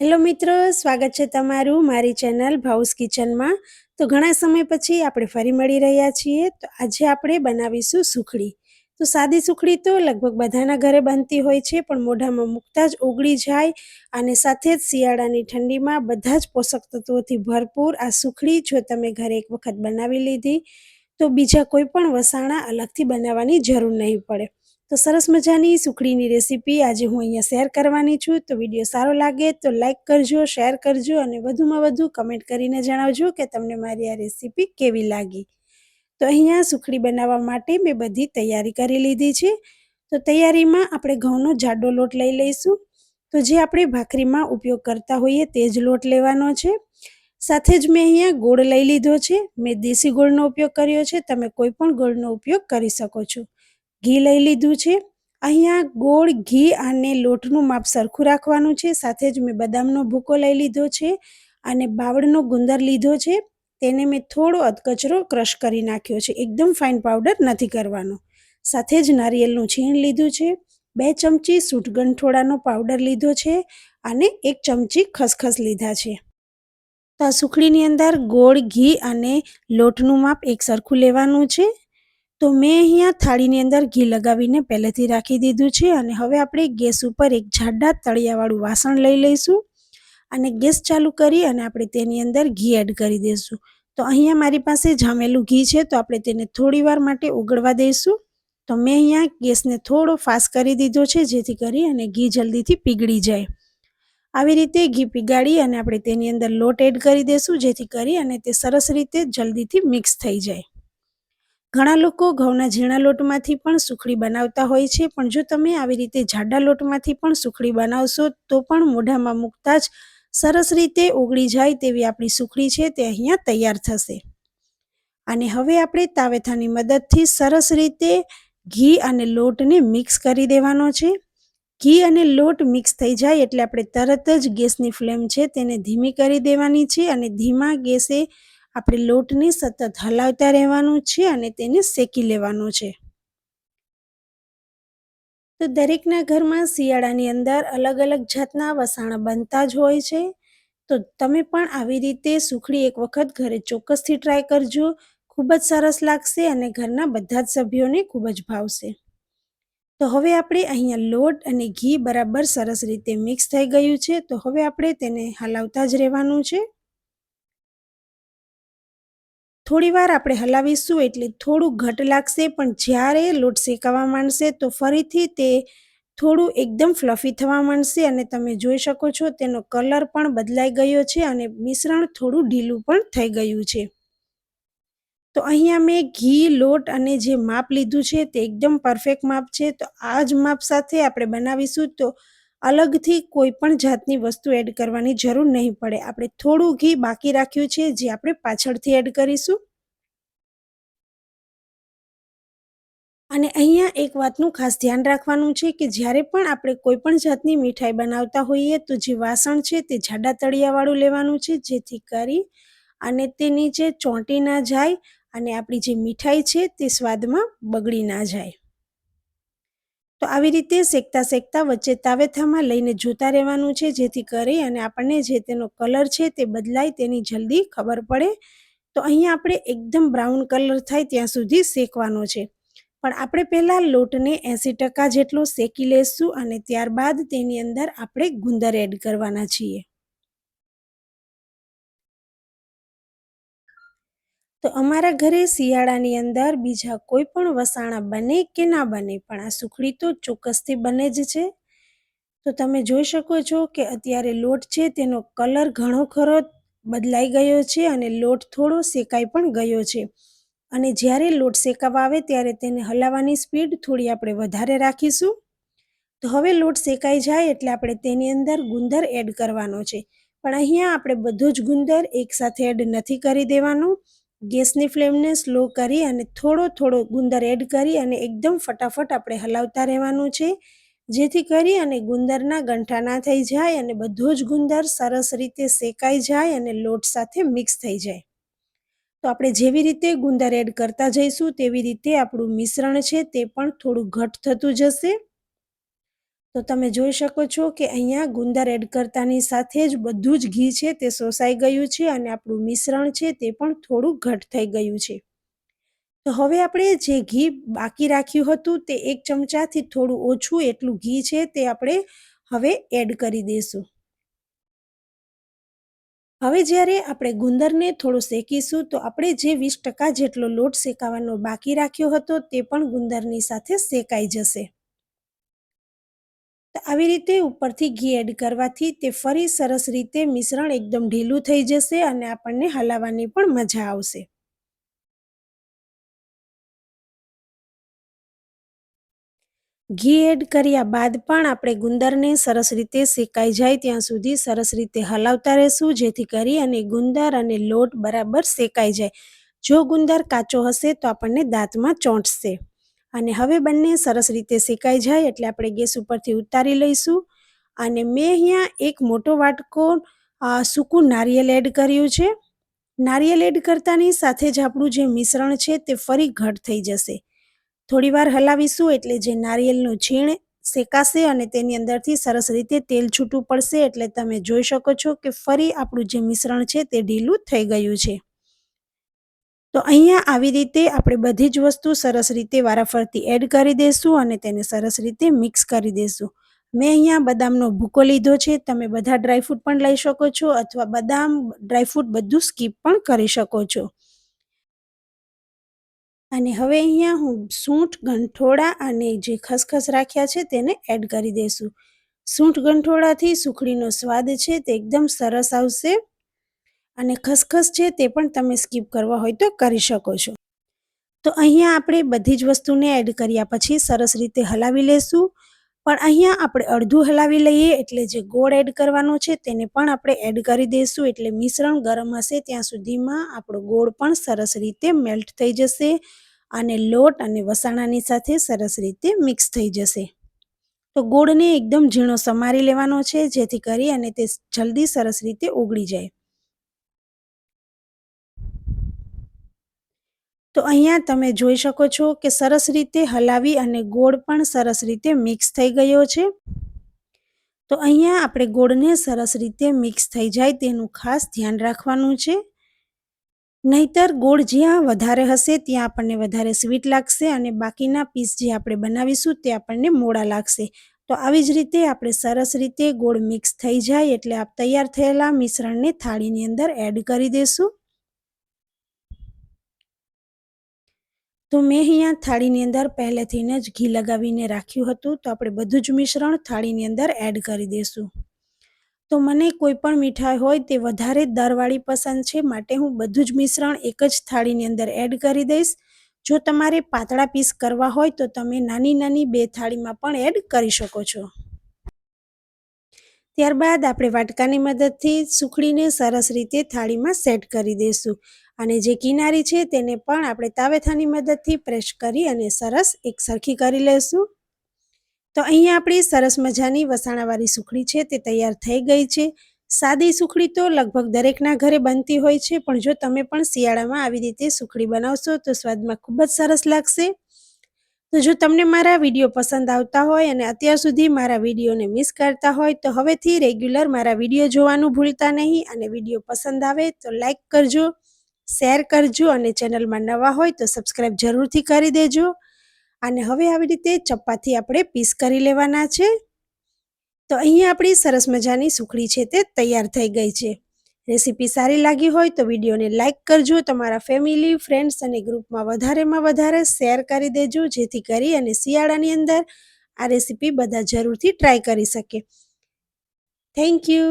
Hello મિત્રો, સ્વાગત છે તમારું મારી ચેનલ ભાઉસ કિચનમાં. તો ઘણા સમય પછી આપણે ફરી મળી રહ્યા છીએ. તો આજે આપણે બનાવીશું સુખડી. તો સાદી સુખડી તો લગભગ બધાના ઘરે બનતી હોય છે, પણ મોઢામાં મૂકતા જ ઓગળી જાય અને સાથે જ શિયાળાની ઠંડીમાં બધા જ પોષક તત્વોથી ભરપૂર આ સુખડી જો તમે ઘરે એક વખત બનાવી લીધી, તો બીજા કોઈ પણ વસાણા અલગથી બનાવવાની જરૂર નહીં પડે. તો સરસ મજાની સુખડીની રેસીપી આજે હું અહીંયા શેર કરવાની છું. તો વીડિયો સારો લાગે તો લાઈક કરજો, શેર કરજો અને વધુમાં વધુ કમેન્ટ કરીને જણાવજો કે તમને મારી આ રેસીપી કેવી લાગી. તો અહીંયા સુખડી બનાવવા માટે મેં બધી તૈયારી કરી લીધી છે. તો તૈયારીમાં આપણે ઘઉંનો જાડો લોટ લઈ લઈશું. તો જે આપણે ભાખરીમાં ઉપયોગ કરતા હોઈએ તે જ લોટ લેવાનો છે. સાથે જ મેં અહીંયા ગોળ લઈ લીધો છે. મેં દેશી ગોળનો ઉપયોગ કર્યો છે. તમે કોઈ પણ ગોળનો ઉપયોગ કરી શકો છો. ઘી લઈ લીધું છે. અહીંયા ગોળ, ઘી અને લોટનું માપ સરખું રાખવાનું છે. સાથે જ મેં બદામનો ભૂકો લઈ લીધો છે અને બાવળનો ગુંદર લીધો છે. તેને મેં થોડો અધકચરો ક્રશ કરી નાખ્યો છે. એકદમ ફાઇન પાવડર નથી કરવાનો. સાથે જ નારિયેલનું છીણ લીધું છે. બે ચમચી સૂટગંઠોળાનો પાવડર લીધો છે અને એક ચમચી ખસખસ લીધા છે. તો આ સુખડીની અંદર ગોળ, ઘી અને લોટનું માપ એક સરખું લેવાનું છે. તો મેં અહીંયા થાળીની અંદર ઘી લગાવીને પહેલેથી રાખી દીધું છે અને હવે આપણે ગેસ ઉપર એક જાડા તળિયાવાળું વાસણ લઈ લઈશું અને ગેસ ચાલુ કરી અને આપણે તેની અંદર ઘી એડ કરી દઈશું. તો અહીંયા મારી પાસે જામેલું ઘી છે તો આપણે તેને થોડી વાર માટે ઉગળવા દઈશું. તો મેં અહીંયા ગેસને થોડો ફાસ્ટ કરી દીધો છે જેથી કરી અને ઘી જલ્દીથી પીગળી જાય. આવી રીતે ઘી પીગાળી અને આપણે તેની અંદર લોટ એડ કરી દઈશું જેથી કરી અને તે સરસ રીતે જલ્દીથી મિક્સ થઈ જાય. ઘણા લોકો ઘઉંના ઝીણા લોટમાંથી પણ સુખડી બનાવતા હોય છે, પણ જો તમે આવી રીતે જાડા લોટમાંથી પણ સુખડી બનાવશો, તો પણ મોઢામાં મૂકતા જ સરસ રીતે ઓગળી જાય તેવી આપણી સુખડી છે, તે અહીંયા તૈયાર થશે. અને હવે આપણે તાવેથાની મદદથી સરસ રીતે ઘી અને લોટને મિક્સ કરી દેવાનો છે. ઘી અને લોટ મિક્સ થઈ જાય એટલે આપણે તરત જ ગેસની ફ્લેમ છે, તેને ધીમી કરી દેવાની છે અને ધીમા ગેસે આપણે લોટને સતત હલાવતા રહેવાનું છે અને તેને શેકી લેવાનું છે. તો દરેકના ઘરમાં શિયાળાની અંદર અલગ અલગ જાતના વસાણા બનતા જ હોય છે. તો તમે પણ આવી રીતે સુખડી એક વખત ઘરે ચોક્કસથી ટ્રાય કરજો. ખૂબ જ સરસ લાગશે અને ઘરના બધા જ સભ્યોને ખૂબ જ ભાવશે. તો હવે આપણે અહીંયા લોટ અને ઘી બરાબર સરસ રીતે મિક્સ થઈ ગયું છે. તો હવે આપણે તેને હલાવતા જ રહેવાનું છે. થોડી વાર આપણે હલાવીશું એટલે થોડું ઘટ લાગશે, પણ જ્યારે લોટ શેકાવા માંડશે તો ફરીથી તે થોડું એકદમ ફ્લફી થવા માંડશે અને તમે જોઈ શકો છો તેનો કલર પણ બદલાઈ ગયો છે અને મિશ્રણ થોડું ઢીલું પણ થઈ ગયું છે. તો અહીંયા મેં ઘી, લોટ અને જે માપ લીધું છે તે એકદમ પરફેક્ટ માપ છે. તો આ જ માપ સાથે આપણે બનાવીશું તો અલગથી કોઈ પણ જાતની વસ્તુ એડ કરવાની જરૂર નહીં પડે. આપણે થોડું ઘી બાકી રાખ્યું છે, જે આપણે પાછળથી એડ કરીશું. અને અહીંયા એક વાતનું ખાસ ધ્યાન રાખવાનું છે કે જ્યારે પણ આપણે કોઈ પણ જાતની મીઠાઈ બનાવતા હોઈએ તો જે વાસણ છે તે જાડા તળિયાવાળું લેવાનું છે, જેથી કરી અને તે નીચે ચોંટી ના જાય અને આપણી જે મીઠાઈ છે તે સ્વાદમાં બગડી ના જાય. તો આવી રીતે શેકતા શેકતા વચ્ચે તાવેથામાં લઈને જોતા રહેવાનું છે, જેથી કરી અને આપણને જે તેનો કલર છે તે બદલાય તેની જલ્દી ખબર પડે. તો અહીંયા આપણે એકદમ બ્રાઉન કલર થાય ત્યાં સુધી શેકવાનો છે. પણ આપણે પહેલાં લોટને એંસી ટકા જેટલો શેકી લેશું અને ત્યારબાદ તેની અંદર આપણે ગુંદર એડ કરવાના છીએ. તો અમારા ઘરે શિયાળાની અંદર બીજા કોઈ પણ વસાણા બને કે ના બને, પણ આ સુખડી તો ચોક્કસથી બને જ છે. તો તમે જોઈ શકો છો કે અત્યારે લોટ છે તેનો કલર ઘણો ખરો બદલાઈ ગયો છે અને લોટ થોડો શેકાઈ પણ ગયો છે. અને જ્યારે લોટ શેકાવા આવે ત્યારે તેને હલાવવાની સ્પીડ થોડી આપણે વધારે રાખીશું. તો હવે લોટ શેકાઈ જાય એટલે આપણે તેની અંદર ગુંદર એડ કરવાનો છે. પણ અહીંયા આપણે બધો જ ગુંદર એકસાથે એડ નથી કરી દેવાનો. ગેસની ફ્લેમને સ્લો કરી અને થોડો થોડો ગુંદર એડ કરી અને એકદમ ફટાફટ આપણે હલાવતા રહેવાનું છે. જેથી કરી અને ગુંદરના ગંઠા ના થઈ જાય અને બધો જ ગુંદર સરસ રીતે શેકાઈ જાય અને લોટ સાથે મિક્સ થઈ જાય. તો આપણે જેવી રીતે ગુંદર એડ કરતા જઈશું, તેવી રીતે આપણું મિશ્રણ છે તે પણ થોડું ઘટ થતું જશે. તો તમે જોઈ શકો છો કે અહીંયા ગુંદર એડ કરતાની સાથે જ બધું જ ઘી છે, તે શોષાઈ ગયું છે અને આપણું મિશ્રણ છે તે પણ થોડું ઘટ થઈ ગયું છે. તો હવે આપણે જે ઘી બાકી રાખ્યું હતું તે એક ચમચાથી થોડું ઓછું એટલું ઘી છે તે આપણે હવે એડ કરી દઈશું. હવે જ્યારે આપણે ગુંદરને થોડું શેકીશું તો આપણે જે વીસ ટકા જેટલો લોટ શેકાવાનો બાકી રાખ્યો હતો તે પણ ગુંદરની સાથે શેકાઈ જશે. તો આવી રીતે ઉપરથી ઘી એડ કરવાથી તે ફરી સરસ રીતે મિશ્રણ એકદમ ઢીલું થઈ જશે અને આપણને હલાવવાની પણ મજા આવશે. ઘી એડ કર્યા બાદ પણ આપણે ગુંદરને સરસ રીતે શેકાઈ જાય ત્યાં સુધી સરસ રીતે હલાવતા રહેશું, જેથી કરી અને ગુંદર અને લોટ બરાબર શેકાઈ જાય. જો ગુંદર કાચો હશે તો આપણને દાંતમાં ચોંટશે. અને હવે બંને સરસ રીતે શેકાઈ જાય એટલે આપણે ગેસ ઉપરથી ઉતારી લઈશું. અને મેં અહીંયા એક મોટો વાટકો સૂકું નારિયેલ એડ કર્યું છે. નારિયેલ એડ કરતાની સાથે જ આપણું જે મિશ્રણ છે તે ફરી ઘટ થઈ જશે. થોડીવાર હલાવીશું એટલે જે નારિયેળનું છીણ શેકાશે અને તેની અંદરથી સરસ રીતે તેલ છૂટું પડશે એટલે તમે જોઈ શકો છો કે ફરી આપણું જે મિશ્રણ છે તે ઢીલું થઈ ગયું છે. તો અહીંયા આવી રીતે આપણે બધી જ વસ્તુ સરસ રીતે વારાફરતી એડ કરી દઈશું અને તેને સરસ રીતે મિક્સ કરી દઈશું મેં અહીંયા બદામનો ભૂકો લીધો છે, તમે બધા ડ્રાયફ્રૂટ પણ લઈ શકો છો અથવા બદામ ડ્રાયફ્રૂટ બધું સ્કીપ પણ કરી શકો છો. અને હવે અહીંયા હું સૂંઠ ગંઠોડા અને જે ખસખસ રાખ્યા છે તેને એડ કરી દઈશું સૂંઠ ગંઠોડાથી સુખડીનો સ્વાદ છે તે એકદમ સરસ આવશે. અને ખસખસ છે તે પણ તમે સ્કીપ કરવા હોય તો કરી શકો છો. તો અહીંયા આપણે બધી જ વસ્તુને એડ કર્યા પછી સરસ રીતે હલાવી લેશું. પણ અહીંયા આપણે અડધું હલાવી લઈએ એટલે જે ગોળ એડ કરવાનો છે તેને પણ આપણે એડ કરી દઈશું. એટલે મિશ્રણ ગરમ હશે ત્યાં સુધીમાં આપણો ગોળ પણ સરસ રીતે મેલ્ટ થઈ જશે અને લોટ અને વસાણાની સાથે સરસ રીતે મિક્સ થઈ જશે. તો ગોળને એકદમ ઝીણો સમારી લેવાનો છે જેથી કરી અને તે જલ્દી સરસ રીતે ઓગળી જાય. તો અહીંયા તમે જોઈ શકો છો કે સરસ રીતે હલાવી અને ગોળ પણ સરસ રીતે મિક્સ થઈ ગયો છે. તો અહીંયા આપણે ગોળને સરસ રીતે મિક્સ થઈ જાય તેનું ખાસ ધ્યાન રાખવાનું છે. નહીતર ગોળ જ્યાં વધારે હશે ત્યાં આપણને વધારે સ્વીટ લાગશે અને બાકીના પીસ જે આપણે બનાવીશું તે આપણને મોડા લાગશે. તો આવી જ રીતે આપણે સરસ રીતે ગોળ મિક્સ થઈ જાય એટલે આપ તૈયાર થયેલા મિશ્રણને થાળીની અંદર એડ કરી દઈશું તો મેં અહીંયા થાળીની અંદર પહેલેથી જ ઘી લગાવીને રાખ્યું હતું, તો આપણે બધું જ મિશ્રણ થાળીની અંદર એડ કરી દઈશું તો મને કોઈ પણ મીઠાઈ હોય તે વધારે દરવાળી પસંદ છે, માટે હું બધું જ મિશ્રણ એક જ થાળીની અંદર એડ કરી દઈશ. જો તમારે પાતળા પીસ કરવા હોય તો તમે નાની નાની બે થાળીમાં પણ એડ કરી શકો છો. ત્યારબાદ આપણે વાટકાની મદદથી સુખડીને સરસ રીતે થાળીમાં સેટ કરી દઈશું અને જે કિનારી છે તેને પણ આપણે તાવેથાની મદદથી પ્રેસ કરી અને સરસ એક સરખી કરી લઈશું તો અહીંયા આપણી સરસ મજાની વસાણાવાળી સુખડી છે તે તૈયાર થઈ ગઈ છે. સાદી સુખડી તો લગભગ દરેકના ઘરે બનતી હોય છે, પણ જો તમે પણ શિયાળામાં આવી રીતે સુખડી બનાવશો તો સ્વાદમાં ખૂબ જ સરસ લાગશે. તો જો તમને મારા વીડિયો પસંદ આવતા હોય અને અત્યાર સુધી મારા વિડીયોને મિસ કરતા હોય તો હવેથી રેગ્યુલર મારા વીડિયો જોવાનું ભૂલતા નહીં અને વીડિયો પસંદ આવે તો લાઈક કરજો. શેર કરજો અને ચેનલમાં નવા હોય તો સબસ્ક્રાઈબ જરૂરથી કરી દેજો. અને હવે આવી રીતે ચપ્પાથી આપણે પીસ કરી લેવાના છે. તો અહીંયા આપણી સરસ મજાની સુખડી છે તે તૈયાર થઈ ગઈ છે. રેસીપી સારી લાગી હોય તો વિડીયોને લાઇક કરજો, તમારા ફેમિલી, ફ્રેન્ડ્સ અને ગ્રુપમાં વધારેમાં વધારે શેર કરી દેજો, જેથી કરી અને શિયાળાની અંદર આ રેસીપી બધા જરૂરથી ટ્રાય કરી શકે. Thank you.